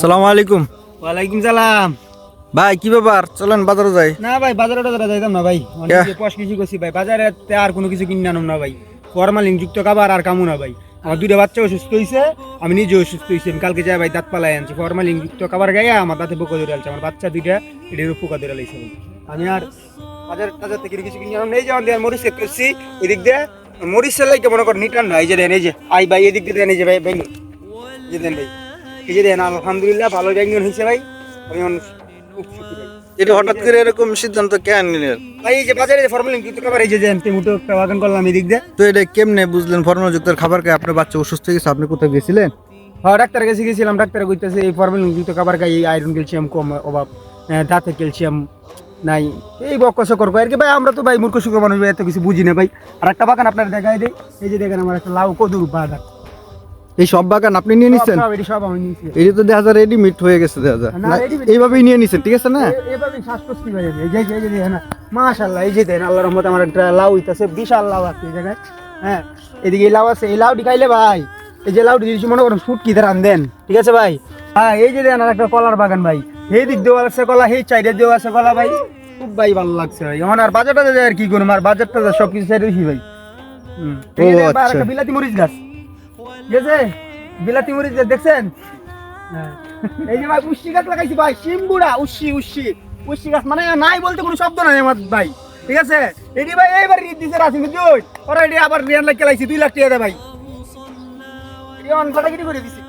সালাম আলাইকুম। ওয়ালাইকুম সালাম। ভাই কি ব্যাপার? চলেন বাজারে যাই। না ভাই বাজারে টাজারে যাইতাম না ভাই। অনেক পশ কিছু করছি ভাই বাজারে আর কোনো কিছু কিনে আনম না ভাই। ফরমালিন যুক্ত খাবার আর কামু না ভাই। আমার দুইটা বাচ্চা অসুস্থ হয়েছে আমি নিজে অসুস্থ হয়েছি আমি কালকে যাই ভাই দাঁত পালাই আনছি। ফরমালিন যুক্ত খাবার গাইয়া আমার দাঁতে পোকা ধরে আলছে আমার বাচ্চা দুইটা এটার পোকা ধরে লাইছে আমি আর বাজার টাজার থেকে কিছু কিনে আনম নেই যেমন দিয়ে মরিচ করছি এদিক দিয়ে মরিচ সেলাই মনে কর নিটান এই যে দেন এই যে আই ভাই এদিক দিয়ে দেন এই যে ভাই এই যে দেন ভাই এই যে দেন আলহামদুলিল্লাহ ভালো বেঙ্গল হয়েছে ভাই। আমি অনেক খুব সুখী ভাই। এটা হঠাৎ করে এরকম সিদ্ধান্ত কেন নিলেন ভাই এই যে বাজারে ফর্মালিন কিন্তু খাবার এই যে দেন টেমুটো একটা বাগান করলাম এদিক দিয়ে। তো এটা কেমনে বুঝলেন? ফর্মযুক্ত খাবার খেয়ে আপনার বাচ্চা অসুস্থ হয়ে গেছে আপনি কোথাও গেছিলেন? হ্যাঁ ডাক্তার কাছে গেছিলাম ডাক্তার কইতেছে এই ফর্মালিন কিন্তু খাবার খাই এই আয়রন ক্যালসিয়াম কম অভাব দাঁতে ক্যালসিয়াম নাই। এই বক্ক সকর আর কি ভাই আমরা তো ভাই মূর্খ সুখ মানুষ ভাই এত কিছু বুঝি না ভাই। আর একটা বাগান আপনার দেখাই দেয় এই যে দেখেন আমার একটা লাউ কদুর বাগান। এই সব বাগান আপনি নিয়ে নিচ্ছেন সব এটি তো দেখা যায় রেডিমেড হয়ে গেছে দেখা যায়। না, না, এইভাবেই নিয়ে নিচ্ছেন ঠিক আছে না? এ- এভাবে শ্বাসকষ্ট ভাই এই যে এই যে দেখেন মাশাআল্লাহ এই যে দেখেন আল্লাহর রহমতে আমার একটা লাউ হইতাছে বিশাল লাউ আছে এই জায়গায়। হ্যাঁ এদিকে এই লাউ আছে এই লাউটি খাইলে ভাই এই যে লাউটি দিয়েছি মনে করেন ফুটকি ধার দেন ঠিক আছে ভাই? হ্যাঁ এই যে দেখেন আর একটা কলার বাগান ভাই। এই দিক দেওয়া আছে কলা এই চাইডে দেওয়া আছে কলা ভাই। ভাই ভালো লাগছে ভাই। এখন আর বাজারটা যায় আর কি করুম? আর বাজারটা সব কিছু সাইড দিছি ভাই। হুম। আচ্ছা। বিলাতি মরিচ গাছ। ঠিক আছে বিলাতি মরিচ গাছ দেখছেন? হ্যাঁ। এই যে ভাই উচ্ছি গাছ লাগাইছি ভাই শিমগুড়া উচ্ছি উচ্ছি উচ্ছি গাছ মানে নাই বলতে কোনো শব্দ নাই আমার ভাই। ঠিক আছে? এটি ভাই এইবার দিছে রাসি বুঝলি ওরা এটি আবার রিয়ান লাখ লাইছি দুই লাখ টাকা দেয় ভাই। এটি অনফাটাকিটি করে দিছি।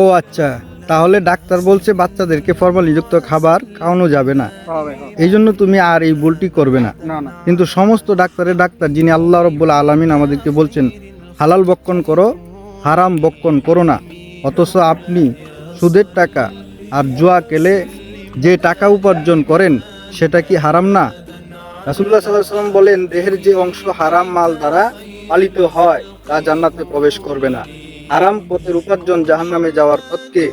ও আচ্ছা। তাহলে ডাক্তার বলছে বাচ্চাদেরকে ফর্মালিযুক্ত খাবার খাওয়ানো যাবে না। এই জন্য তুমি আর এই ভুলটি করবে না। কিন্তু সমস্ত ডাক্তারের ডাক্তার যিনি আল্লাহ রব্বুল আলমিন আমাদেরকে বলছেন হালাল বক্ষণ করো হারাম বক্ষণ করো না। অথচ আপনি সুদের টাকা আর জুয়া কেলে যে টাকা উপার্জন করেন সেটা কি হারাম না? রাসুল্লাহ সাল্লাহ সাল্লাম বলেন দেহের যে অংশ হারাম মাল দ্বারা পালিত হয় তা জান্নাতে প্রবেশ করবে না। হারাম পথের উপার্জন জাহান্নামে যাওয়ার পথকে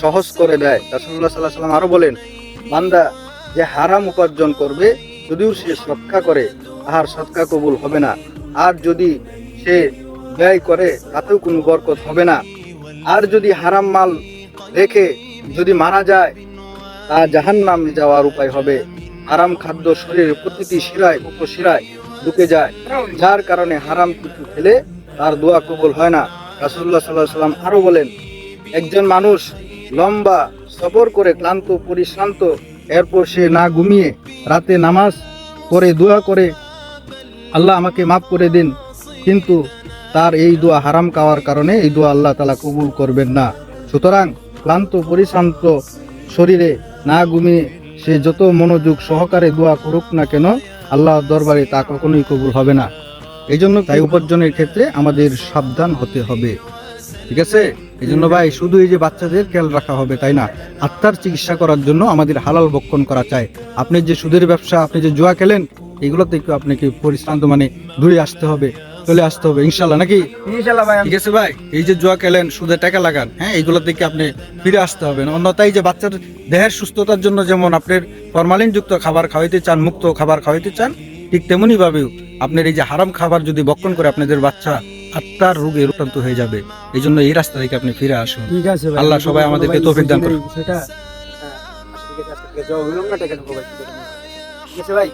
সহজ করে দেয়। রাসুল্লাহ সাল্লাহ সাল্লাম আরও বলেন, বান্দা যে হারাম উপার্জন করবে, যদিও সে সৎকা করে, তাহার সৎকা কবুল হবে না। আর যদি সে ব্যয় করে, তাতেও কোনো বরকত হবে না। আর যদি হারাম মাল রেখে যদি মারা যায়, তা জাহান নামে যাওয়ার উপায় হবে। হারাম খাদ্য শরীরের প্রতিটি শিরায় উপশিরায় ঢুকে যায়। যার কারণে হারাম কিছু খেলে তার দোয়া কবুল হয় না। রাসুল্লাহ সাল্লাহ সাল্লাম আরও বলেন, একজন মানুষ লম্বা সফর করে ক্লান্ত, পরিশ্রান্ত, এরপর সে না ঘুমিয়ে রাতে নামাজ পড়ে, দোয়া করে। আল্লাহ আমাকে মাফ করে দিন, কিন্তু তার এই দোয়া হারাম খাওয়ার কারণে এই দোয়া আল্লাহ তালা কবুল করবেন না। সুতরাং ক্লান্ত, পরিশ্রান্ত শরীরে না ঘুমিয়ে সে যত মনোযোগ সহকারে দোয়া করুক না কেন, আল্লাহর দরবারে তা কখনোই কবুল হবে না। এই জন্য তাই উপার্জনের ক্ষেত্রে আমাদের সাবধান হতে হবে। ঠিক আছে? এই জন্য ভাই শুধু এই যে বাচ্চাদের খেয়াল রাখা হবে তাই না? আত্মার চিকিৎসা করার জন্য আমাদের হালাল বক্ষণ করা চাই। আপনি যে সুদের ব্যবসা আপনি যে জুয়া খেলেন এগুলো থেকে আপনাকে পরিশ্রান্ত মানে দূরে আসতে হবে চলে আসতে হবে ইনশাল্লাহ নাকি? ভাই ঠিক আছে ভাই এই যে জুয়া খেলেন সুদে টাকা লাগান হ্যাঁ এগুলো থেকে আপনি ফিরে আসতে হবে। অন্যথায় যে বাচ্চার দেহের সুস্থতার জন্য যেমন আপনার ফরমালিন যুক্ত খাবার খাওয়াইতে চান মুক্ত খাবার খাওয়াইতে চান ঠিক তেমনি ভাবেও আপনার এই যে হারাম খাবার যদি বক্ষণ করে আপনাদের বাচ্চা আত্মার রোগে রূপান্ত হয়ে যাবে। এই জন্য এই রাস্তা থেকে আপনি ফিরে আসুন। ঠিক আছে আল্লাহ সবাই আমাদেরকে তৌফিক দান করুন। সেটা। হ্যাঁ, ঠিক আছে ভাই।